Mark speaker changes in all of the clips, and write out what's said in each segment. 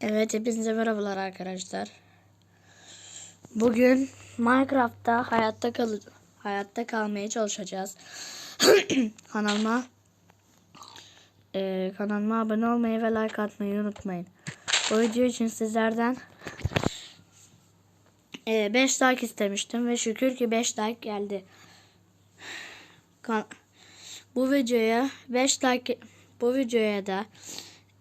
Speaker 1: Evet hepinize merhabalar arkadaşlar. Bugün Minecraft'ta hayatta kal hayatta kalmaya çalışacağız. kanalıma eee, kanalıma abone olmayı ve like atmayı unutmayın. Bu video için sizlerden 5 like istemiştim ve şükür ki 5 like geldi. Kan- bu videoya 5 like bu videoya da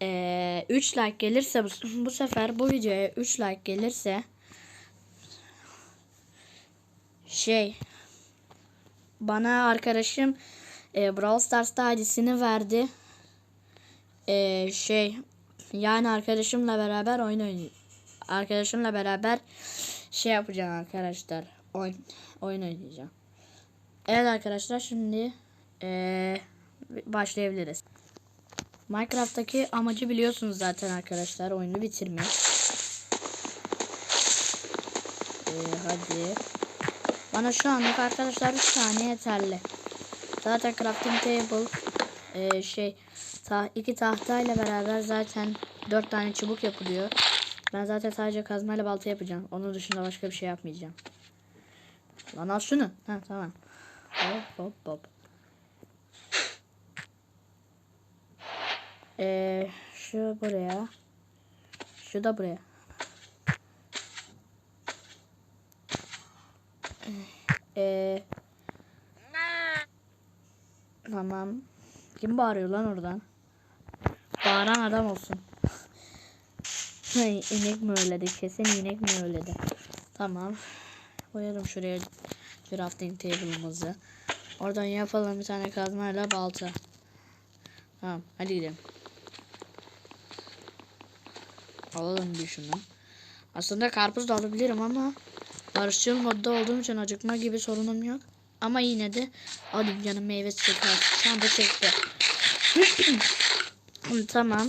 Speaker 1: 3 like gelirse bu, bu sefer bu videoya 3 like gelirse şey bana arkadaşım e, Brawl Stars'ta adresini verdi. E, şey yani arkadaşımla beraber oyun oynay arkadaşımla beraber şey yapacağım arkadaşlar. Oyun, oyun oynayacağım. Evet arkadaşlar şimdi e, başlayabiliriz. Minecraft'taki amacı biliyorsunuz zaten arkadaşlar. Oyunu bitirmek. Ee, hadi. Bana şu anlık arkadaşlar 3 tane yeterli. Zaten crafting table e, şey ta, iki tahtayla beraber zaten 4 tane çubuk yapılıyor. Ben zaten sadece kazmayla balta yapacağım. Onun dışında başka bir şey yapmayacağım. Lan al şunu. Ha tamam. Hop hop hop. Ee, şu buraya. Şu da buraya. Ee, tamam. Kim bağırıyor lan oradan? Bağıran adam olsun. İnek mi öyledi? Kesin inek mi öyledi? Tamam. Koyalım şuraya crafting table'ımızı. Oradan yapalım bir tane kazmayla balta. Tamam hadi gidelim. Alalım bir şunu. Aslında karpuz da alabilirim ama barışçıl modda olduğum için acıkma gibi sorunum yok. Ama yine de alayım canım meyve çeker. Şu anda çekti. tamam.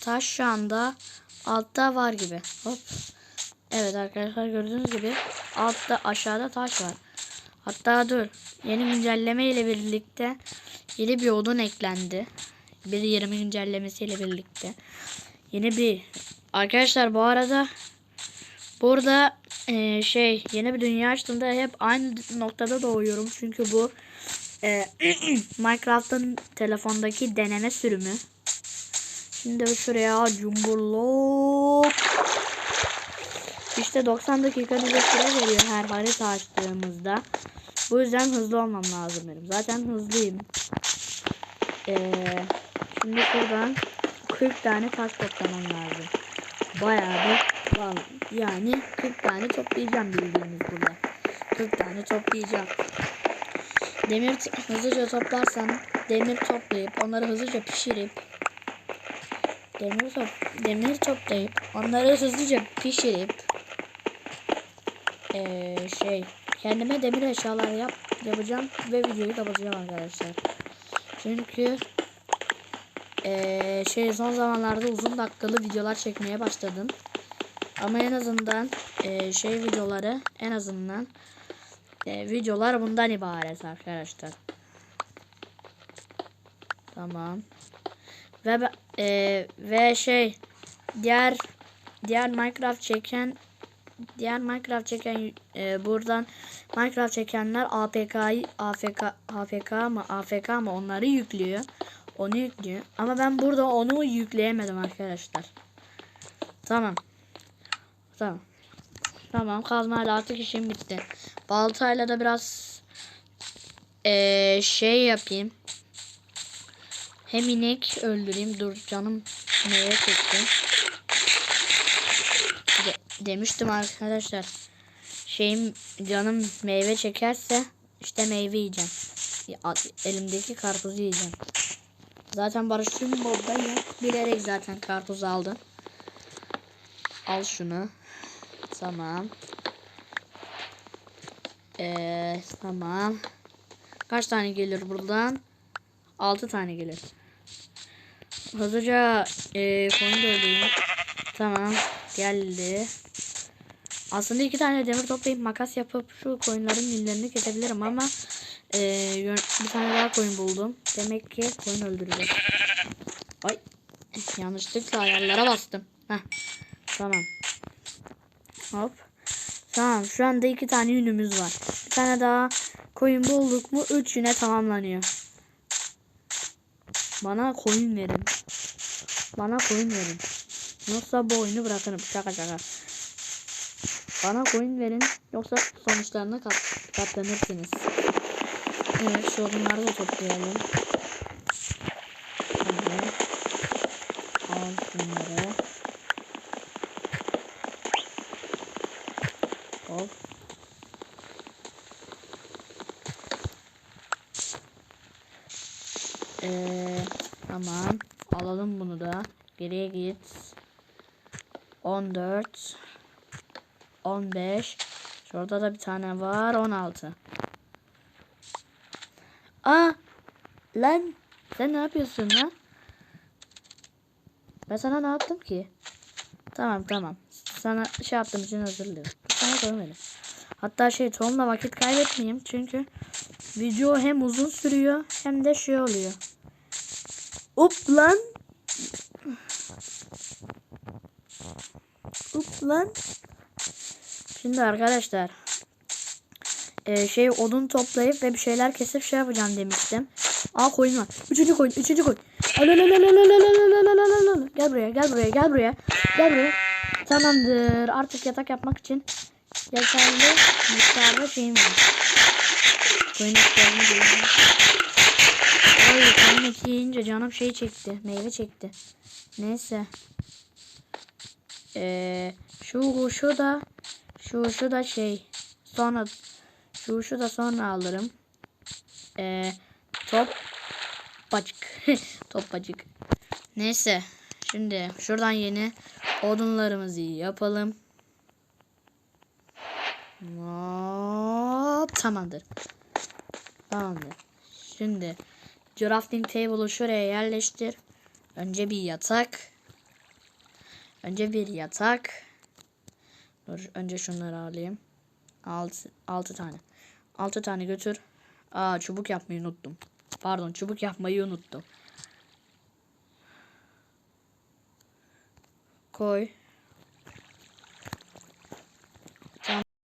Speaker 1: Taş şu anda altta var gibi. Hop. Evet arkadaşlar gördüğünüz gibi altta aşağıda taş var. Hatta dur. Yeni güncelleme ile birlikte yeni bir odun eklendi. Bir 20 güncellemesiyle birlikte. Yeni bir arkadaşlar bu arada burada e, şey yeni bir dünya açtığımda hep aynı noktada doğuyorum. Çünkü bu e, Minecraft'ın telefondaki deneme sürümü. Şimdi şuraya cumburlop işte 90 dakika bize süre veriyor her harita açtığımızda. Bu yüzden hızlı olmam lazım benim. Zaten hızlıyım. Ee, şimdi buradan 40 tane taş toplamam lazım. Bayağı bir vallahi yani 40 tane toplayacağım bildiğiniz burada. 40 tane toplayacağım. Demir hızlıca toplarsam demir toplayıp onları hızlıca pişirip demir top demir toplayıp onları hızlıca pişirip ee, şey kendime demir eşyalar yap yapacağım ve videoyu kapatacağım arkadaşlar. Çünkü ee, şey son zamanlarda uzun dakikalı videolar çekmeye başladım. Ama en azından ee, şey videoları en azından ee, videolar bundan ibaret arkadaşlar. Tamam. Ve ee, ve şey diğer diğer Minecraft çeken diğer Minecraft çeken e, buradan Minecraft çekenler APK'yı AFK AFK mı AFK mı onları yüklüyor. Onu yüklüyor. Ama ben burada onu yükleyemedim arkadaşlar. Tamam. Tamam. Tamam kazmayla artık işim bitti. Baltayla da biraz e, şey yapayım. Hem inek öldüreyim. Dur canım neye çekti. De- demiştim arkadaşlar. Şeyim canım meyve çekerse işte meyve yiyeceğim. Elimdeki karpuzu yiyeceğim. Zaten barışçım moddayım. Bilerek zaten karpuz aldım. Al şunu. Tamam. Ee, tamam. Kaç tane gelir buradan? 6 tane gelir. Hızlıca e, koyun doldurayım. Tamam. Geldi. Aslında iki tane demir toplayıp makas yapıp şu koyunların millerini kesebilirim ama e, bir tane daha koyun buldum. Demek ki koyun öldüreceğiz. Ay yanlışlıkla ayarlara bastım. Heh. Tamam. Hop. Tamam şu anda iki tane yünümüz var. Bir tane daha koyun bulduk mu üç yüne tamamlanıyor. Bana koyun verin. Bana koyun verin. Yoksa bu oyunu bırakırım. Şaka şaka. Bana coin verin. Yoksa sonuçlarına kat katlanırsınız. Evet şu odunları da toplayalım. Hadi. Al bunları. Hop. Ee, tamam. Alalım bunu da. Geriye git. 14 15 Şurada da bir tane var 16 Aa Lan sen ne yapıyorsun lan? Ben sana ne yaptım ki? Tamam tamam. Sana şey yaptığım için özür dilerim. Sana koymadım. Hatta şey Tom'la vakit kaybetmeyeyim çünkü video hem uzun sürüyor hem de şey oluyor. Up lan. Up lan. Şimdi arkadaşlar e, şey odun toplayıp ve bir şeyler kesip şey yapacağım demiştim. Aa koyun var. Üçüncü koyun. Üçüncü koyun. Gel buraya gel buraya gel buraya. Gel buraya. Tamamdır. Artık yatak yapmak için yeterli miktarda şeyim var. Koyun ihtiyacım değil. Ay koyun eti yiyince canım şey çekti. Meyve çekti. Neyse. Ee, şu şu da şu şu da şey sonra şu şu da sonra alırım. Ee, top bacık top bacık. Neyse şimdi şuradan yeni odunlarımızı yapalım. Hop, tamamdır. Tamamdır. Şimdi crafting table'ı şuraya yerleştir. Önce bir yatak. Önce bir yatak. Dur önce şunları alayım. 6 6 tane. 6 tane götür. Aa çubuk yapmayı unuttum. Pardon çubuk yapmayı unuttum. Koy.